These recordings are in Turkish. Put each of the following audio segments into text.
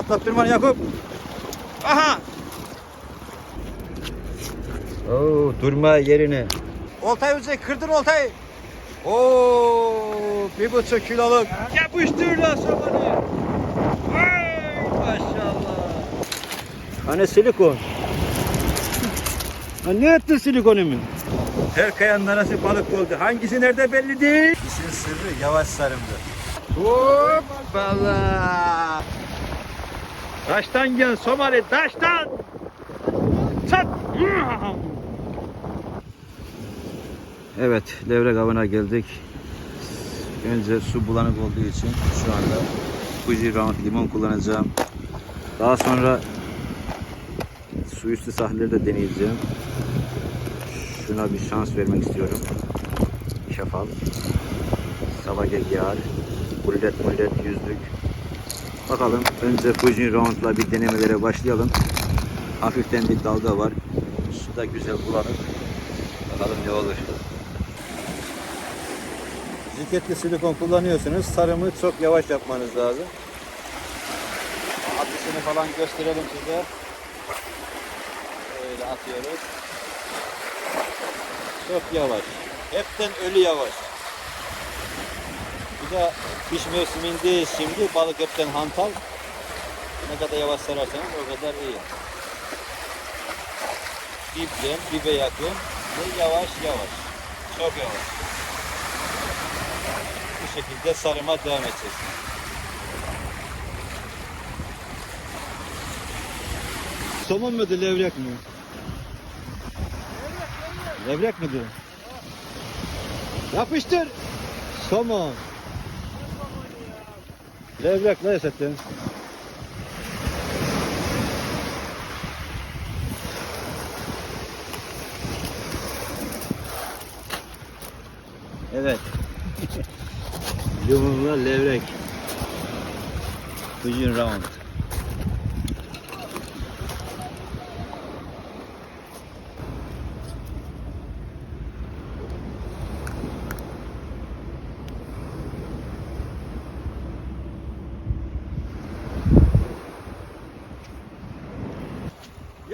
Atlattırma Yakup. Aha. Oo, durma yerine. Oltayı uzay kırdın oltayı. Oo, bir buçuk kiloluk. Yapıştır lan sobanı. Ay maşallah. Hani silikon. Ha, ne ettin silikonu mu? Her kayanın arası balık oldu. Hangisi nerede belli değil. İşin sırrı yavaş sarımdı. Hoppala. Taştan gel Somali taştan. Çat. Evet levrek avına geldik. Önce su bulanık olduğu için şu anda Fuji Round limon kullanacağım. Daha sonra su üstü sahilleri de deneyeceğim. Şuna bir şans vermek istiyorum. Şafal. Sabah yağar. Bullet bullet yüzlük. Bakalım önce Fuji Round'la bir denemelere başlayalım. Hafiften bir dalga var. Su güzel bulanık. Bakalım ne olur. Ciketli silikon kullanıyorsunuz. Sarımı çok yavaş yapmanız lazım. Atışını falan gösterelim size. Öyle atıyoruz. Çok yavaş. Hepten ölü yavaş. De kış mevsimindeyiz şimdi. Balık hepten hantal. Ne kadar yavaş sararsanız o kadar iyi. Dipten dibe yakın ve yavaş yavaş. Çok yavaş. Bu şekilde sarıma devam edeceğiz. Somon mudur, levrek mi? Levrek midir? Yapıştır. Somon. Levrek ne esettin? Evet. Limonla levrek. Bugün round.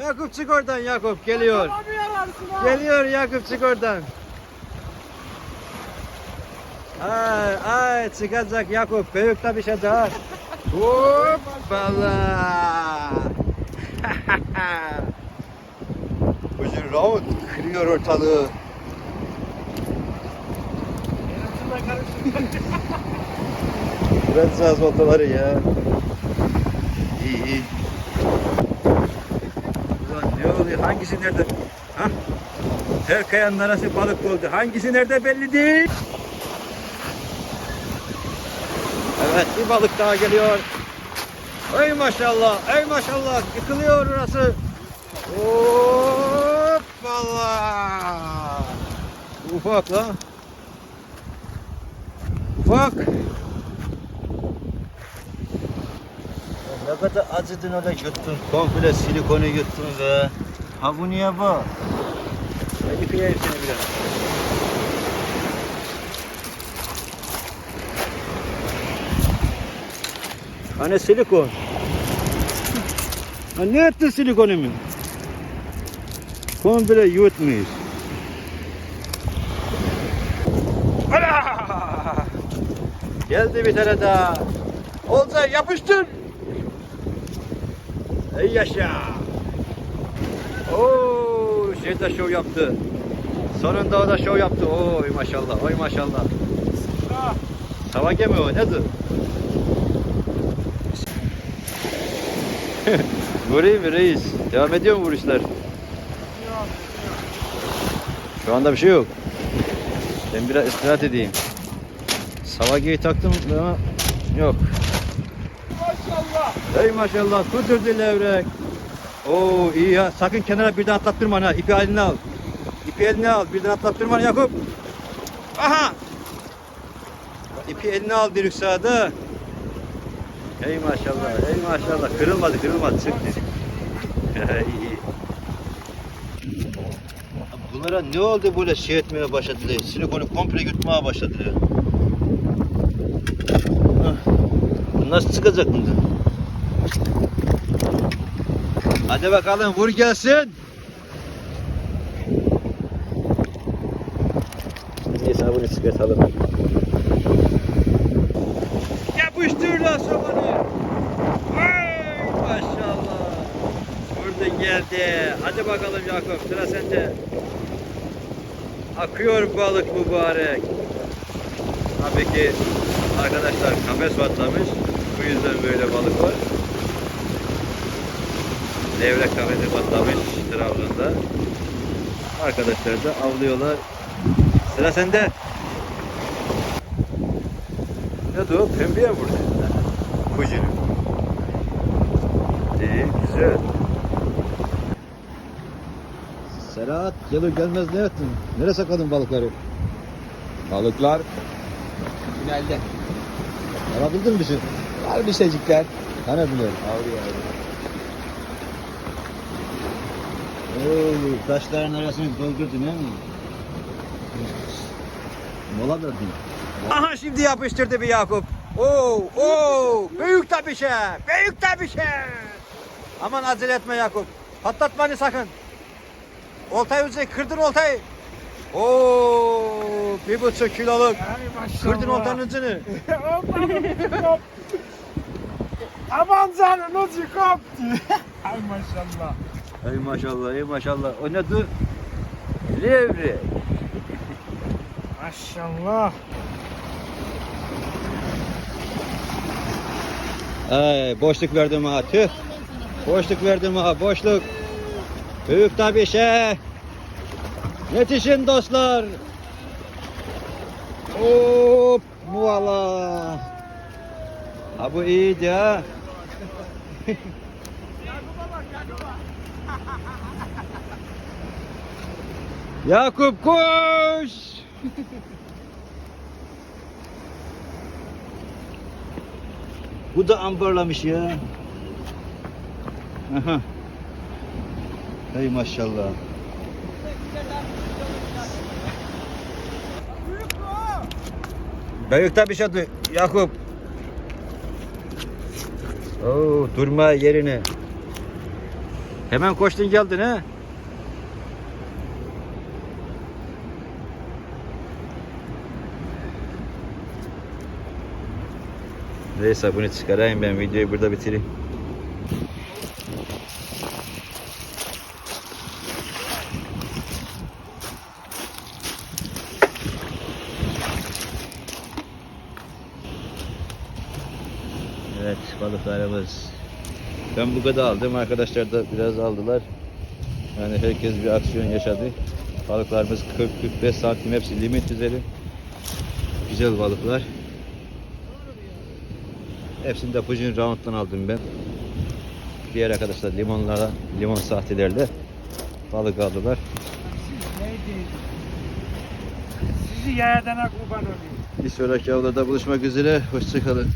Yakup çık oradan Yakup geliyor. Geliyor Yakup çık oradan. Ay ay çıkacak Yakup büyük tabi şecer. Hoppala. Bugün round kırıyor ortalığı. Bırakacağız oltaları ya. İyi iyi. Hangisi nerede? Ha? Her kayanın arası balık oldu. Hangisi nerede belli değil. Evet bir balık daha geliyor. Ey maşallah, ey maşallah. Yıkılıyor orası. Hoppala. Ufak lan. Ufak. Ne kadar acıdın öyle yuttun. Komple silikonu yuttun be. Ha bu? Ben yıkayayım seni biraz. Hani silikon? Ha ne ettin silikonu mu? Komple yutmuş. Ala! Geldi bir tane daha. Olcay yapıştır. Ey yaşa. Oo, şey de şov yaptı. Sonunda o da şov yaptı. Oy maşallah, oy maşallah. Savage mi o? Nedir? Vurayım mı reis? Devam ediyor mu vuruşlar? Şu anda bir şey yok. Ben biraz istirahat edeyim. Savageyi taktım ama yok. Maşallah. Ey maşallah kudurdu levrek. Oo iyi ya. Sakın kenara birden atlattırma ha. İpi eline al. İpi eline al. Birden atlattırma Yakup. Aha. İpi eline al bir sağda. Ey maşallah. Ey maşallah. Kırılmadı kırılmadı. Çıktı. Bunlara ne oldu böyle şey etmeye başladılar? Silikonu komple yutmaya başladılar. Ah, nasıl çıkacak bundan? Hadi bakalım vur gelsin. Neyse bunu çıkartalım. Yapıştır lan sobanı. Vay maşallah. Vurdu geldi. Hadi bakalım Yakup sıra sende. Akıyor balık mübarek. Tabii ki arkadaşlar kafes patlamış. Bu yüzden böyle balık var. Levrek kafesi patlamış Trabzon'da. Arkadaşlar da avlıyorlar. Sıra sende. Ne o? Pembeye vurdu. Kujinu. İyi, güzel. Serhat, gelir gelmez ne yaptın? Nereye sakladın balıkları? Balıklar tünelde. Alabildin mi bizi? Var bir şeycikler. Hani biliyorum. Avlıyor Oo, taşların arasını doldurdun değil mi? Mola verdin. Aha şimdi yapıştırdı bir Yakup. Oo, oo, büyük tabii şey, büyük tabii şey. Aman acele etme Yakup. Patlatma hani sakın. Oltayı üzeri kırdın oltayı. Oo, bir buçuk kiloluk. Kırdın oltanın ucunu. Aman canınız koptu. Ay maşallah. Ey maşallah, ey maşallah. O ne dur? Levrek. Maşallah. Ay boşluk verdim ha tüh. Boşluk verdim ha boşluk. Büyük tabi şey. Yetişin dostlar. Hop valla. Ha bu iyiydi ha. Yakup koş. Bu da ambarlamış ya. Aha. Hey maşallah. Büyük tabi şadı Yakup. Oo, durma yerine. Hemen koştun geldin ha. Neyse bunu çıkarayım ben videoyu burada bitireyim. Evet balıklarımız. Ben bu kadar aldım. Arkadaşlar da biraz aldılar. Yani herkes bir aksiyon yaşadı. Balıklarımız 40-45 santim hepsi limit üzeri. Güzel balıklar. Hepsini de Pujin Round'dan aldım ben. Diğer arkadaşlar limonlara, limon sahtelerle balık aldılar. Sizi yerden kurban olayım. Bir sonraki avlarda buluşmak üzere. Hoşçakalın.